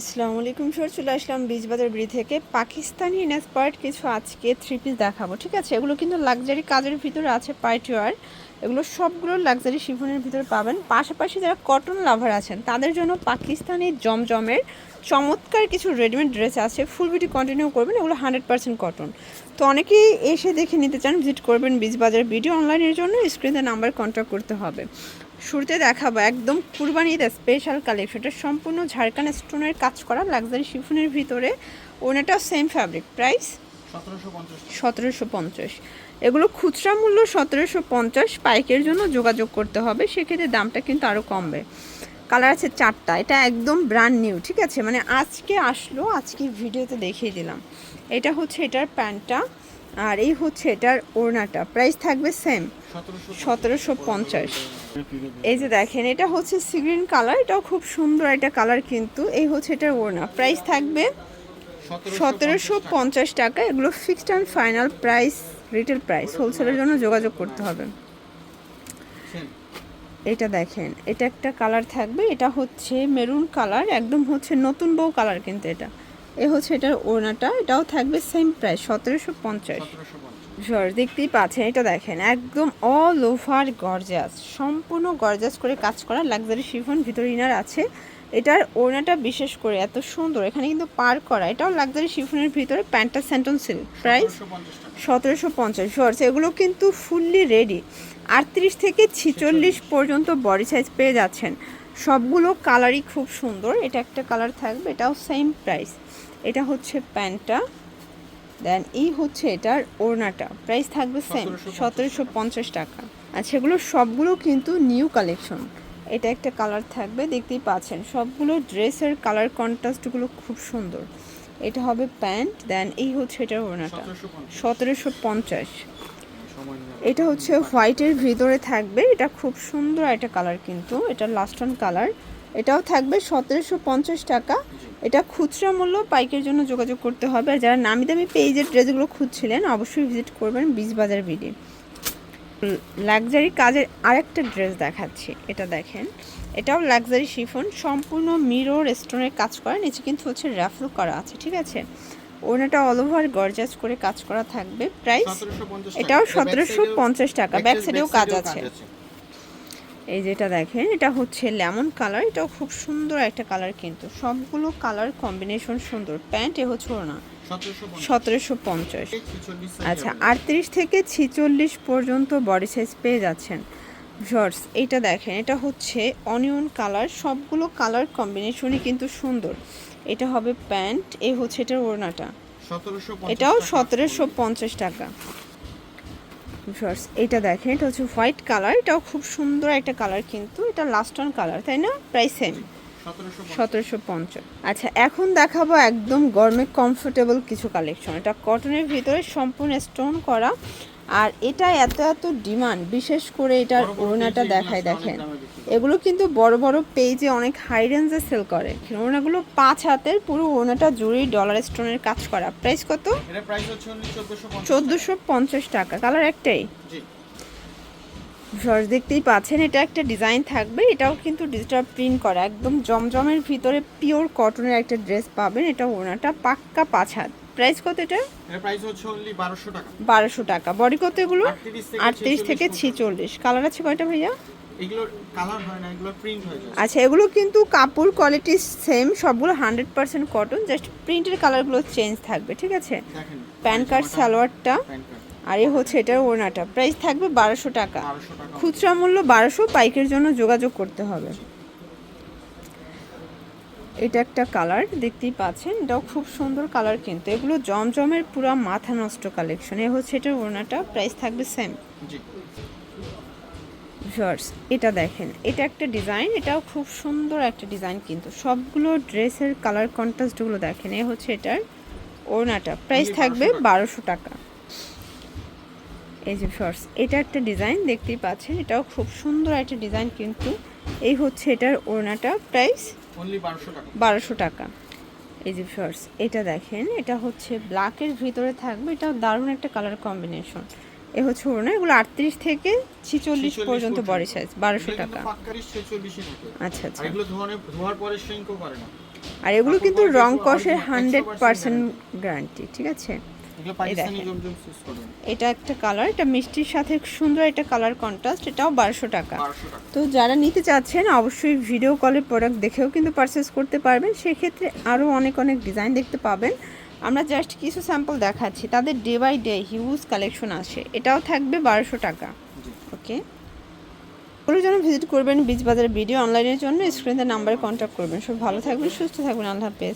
আসসালামু আলাইকুম স্যার চলে আসলাম বীজবাজার ব্রি থেকে। পাকিস্তানি ইনস্পায়ার্ড কিছু আজকে থ্রি পিস দেখাবো, ঠিক আছে? এগুলো কিন্তু লাক্সারি কাজের ভিতরে আছে পার্টি ওয়ার এগুলো সবগুলো লাক্সারি শিফনের ভিতরে পাবেন। পাশাপাশি যারা কটন লাভার আছেন, তাদের জন্য পাকিস্তানি জমজমের চমৎকার কিছু রেডিমেড ড্রেস আছে। ফুল ভিডিও কন্টিনিউ করবেন, এগুলো হান্ড্রেড পার্সেন্ট কটন তো অনেকেই এসে দেখে নিতে চান ভিজিট করবেন বীজবাজার ভিডিও অনলাইনের জন্য স্ক্রিনে নাম্বার কন্ট্যাক্ট করতে হবে। শুরুতে দেখাবো একদম কুরবানি ঈদের স্পেশাল কালেকশন এটা সম্পূর্ণ ঝাড়খান স্টোনের কাজ করা লাক্সারি শিফনের ভিতরে। ওনাটা সেম ফ্যাব্রিক প্রাইস সতেরোশো পঞ্চাশ। এগুলো খুচরা মূল্য সতেরোশো পঞ্চাশ পাইকের জন্য যোগাযোগ করতে হবে, সেক্ষেত্রে দামটা কিন্তু আরও কমবে। কালার আছে চারটা, এটা একদম ব্র্যান্ড নিউ ঠিক আছে? মানে আজকে আসলো, আজকে ভিডিওতে দেখিয়ে দিলাম। এটা হচ্ছে এটার প্যান্টটা। আর এই হচ্ছে এটার ওড়নাটা। প্রাইস থাকবে সেম সতেরোশো পঞ্চাশ। এই যে দেখেন এটা হচ্ছে সিগ্রিন কালার এটাও খুব সুন্দর একটা কালার কিন্তু এই হচ্ছে এটার ওড়না। প্রাইস থাকবে সতেরোশো পঞ্চাশ টাকা। এগুলো fixed and final price retail price হোলসেলের জন্য যোগাযোগ করতে হবে। এটা দেখেন এটা একটা কালার থাকবে। এটা হচ্ছে মেরুন কালার একদম হচ্ছে নতুন বউ কালার কিন্তু এটা। এ হচ্ছে এটার ওড়নাটা এটাও থাকবে সেম প্রাইস সতেরোশো পঞ্চাশ। জর্জ দেখতেই পাচ্ছেন এটা দেখেন একদম অল ওভার গর্জাস সম্পূর্ণ গর্জাস করে কাজ করা লাক্সারি শিফন ভিতরে ইনার আছে। এটার ওড়নাটা বিশেষ করে এত সুন্দর এখানে কিন্তু পার করা এটাও লাক্সারি শিফনের ভিতরে প্যান্টটা সেন্টন সিল প্রাইস সতেরোশো পঞ্চাশ। টাকা সতেরোশো পঞ্চাশ জর্জ এগুলো কিন্তু ফুললি রেডি আটত্রিশ থেকে ছিচল্লিশ পর্যন্ত বডি সাইজ পেয়ে যাচ্ছেন। সবগুলো কালারই খুব সুন্দর এটা একটা কালার থাকবে এটাও সেম প্রাইস এটা হচ্ছে প্যান্টটা দেন এই হচ্ছে এটার ওড়নাটা। প্রাইস থাকবে সেম সতেরোশো পঞ্চাশ টাকা। আচ্ছা এগুলো সবগুলো কিন্তু নিউ কালেকশন এটা একটা কালার থাকবে দেখতেই পাচ্ছেন। সবগুলো ড্রেসের কালার কন্ট্রাস্টগুলো খুব সুন্দর। এটা হবে প্যান্ট দেন এই হচ্ছে এটার ওড়নাটা। সতেরোশো পঞ্চাশ। এটা হচ্ছে হোয়াইটের ভিতরে থাকবে। এটা খুব সুন্দর একটা কালার কিন্তু। এটা লাস্টন কালার এটাও থাকবে সতেরোশো পঞ্চাশ টাকা। এটা খুচরা মূল্য পাইকের জন্য যোগাযোগ করতে হবে। আর যারা নামি দামি পেজের ড্রেসগুলো খুঁজছিলেন অবশ্যই ভিজিট করবেন বীজবাজার বিডি লাক্সারি কাজের আরেকটা ড্রেস দেখাচ্ছি এটা দেখেন। এটাও লাক্সারি শিফন সম্পূর্ণ মিরর স্টোনের কাজ করা নিচে কিন্তু হচ্ছে র্যাফল করা আছে ঠিক আছে? ওনাটা অল ওভার গর্জাস করে কাজ করা থাকবে। প্রাইস এটাও সতেরোশো পঞ্চাশ টাকা ব্যাক সাইডেও কাজ আছে। এই যেটা দেখেন, এটা হচ্ছে লেমন কালার, এটাও খুব সুন্দর একটা কালার কিন্তু। সবগুলো কালার কম্বিনেশন সুন্দর। প্যান্ট, এ হচ্ছে না সতেরোশো পঞ্চাশ। আচ্ছা আটত্রিশ থেকে ছিচল্লিশ পর্যন্ত বডি সাইজ পেয়ে যাচ্ছেন। জর্জ এটা দেখেন, এটা হচ্ছে অনিয়ন কালার। সবগুলো কালার কম্বিনেশনই কিন্তু সুন্দর। এটা হবে প্যান্ট, এ হচ্ছে এটার ওড়নাটা। এটাও সতেরোশো পঞ্চাশ টাকা। শর্টস এটা দেখেন এটা হচ্ছে হোয়াইট কালার এটাও খুব সুন্দর একটা কালার কিন্তু এটা লাস্ট অন কালার তাই না? প্রাইস সেম সতেরোশো পঞ্চাশ। আচ্ছা এখন দেখাবো একদম গরমে কমফোর্টেবল কিছু কালেকশন এটা কটনের ভিতরে সম্পূর্ণ স্টোন করা। আর এটা এত এত ডিমান্ড বিশেষ করে এটার ওড়নাটা দেখায় দেখেন। এগুলো কিন্তু বড় বড় পেজে অনেক হাই রেঞ্জে সেল করে। ওড়নাগুলো পাঁচ হাতের পুরো ওড়নাটা জুড়েই ডলার স্টোনের কাজ করা। প্রাইস কত? চোদ্দোশো পঞ্চাশ টাকা। কালার একটাই? জি। দেখতেই পাচ্ছেন এটা একটা ডিজাইন থাকবে। এটাও কিন্তু ডিজিটাল প্রিন্ট করা। একদম জমজমের ভিতরে পিওর কটনের একটা ড্রেস পাবেন। এটা ওনাটা পাক্কা পাঁচ হাত। প্রাইস কত এটা? প্রাইস হচ্ছে অনলি বারোশো টাকা। বারোশো টাকা। বডি কত এগুলো? 38 থেকে আটত্রিশ থেকে 46 ছিচল্লিশ। কালার আছে কয়টা ভাইয়া? এগুলোর কালার হয় না এগুলো প্রিন্ট হয়ে যায়। আচ্ছা এগুলো কিন্তু কাপড় কোয়ালিটি সেম সবগুলো হান্ড্রেড পার্সেন্ট কটন জাস্ট প্রিন্টের কালারগুলো চেঞ্জ থাকবে ঠিক আছে? প্যান কার্ড সালোয়ারটা আর এ হচ্ছে এটার ওড়নাটা। প্রাইস থাকবে বারোশো টাকা। বারোশো টাকা। খুচরা মূল্য বারোশো পাইকের জন্য যোগাযোগ করতে হবে। এটা একটা কালার দেখতেই পাচ্ছেন। এটাও খুব সুন্দর কালার কিন্তু। এগুলো জমজমের পুরো মাথা নষ্ট কালেকশন এ হচ্ছে এটার ওড়নাটা। প্রাইস থাকবে সেম জি। জর্জ এটা দেখেন। এটা একটা ডিজাইন এটাও খুব সুন্দর একটা ডিজাইন কিন্তু। সবগুলো ড্রেসের কালার কন্ট্রাস্টগুলো দেখেন এ হচ্ছে এটার ওড়নাটা। প্রাইস থাকবে বারোশো টাকা। এই যে শর্টস এটা একটা ডিজাইন দেখতেই পাচ্ছেন এটাও খুব সুন্দর একটা ডিজাইন কিন্তু। এই হচ্ছে এটার ওড়নাটা প্রাইস বারোশো টাকা। বারোশো টাকা। এই যে শর্টস এটা দেখেন এটা হচ্ছে ব্ল্যাকের ভিতরে থাকবে এটাও দারুণ একটা কালার কম্বিনেশন এ হচ্ছে ওড়না এগুলো আটত্রিশ থেকে ছিচল্লিশ পর্যন্ত বডি সাইজ বারোশো টাকা। আচ্ছা আচ্ছা। আর এগুলো কিন্তু রং কষের হান্ড্রেড পার্সেন্ট গ্যারান্টি ঠিক আছে? এটা একটা কালার এটা মিষ্টির সাথে সুন্দর একটা কালার কন্ট্রাস্ট এটাও বারোশো টাকা। বারোশো টাকা। তো যারা নিতে চাচ্ছেন অবশ্যই ভিডিও কলের প্রোডাক্ট দেখেও কিন্তু পারচেস করতে পারবেন। সেক্ষেত্রে আরও অনেক অনেক ডিজাইন দেখতে পাবেন। আমরা জাস্ট কিছু স্যাম্পল দেখাচ্ছি। তাদের day by day huge collection আসে এটাও থাকবে বারোশো টাকা। ওকে? ওগুলো যেন ভিজিট করবেন বীজ বাজার ভিডিও অনলাইনের জন্য স্ক্রিনের নাম্বারে কন্ট্যাক্ট করবেন। সব ভালো থাকবেন সুস্থ থাকবেন আল্লাহ হাফেজ।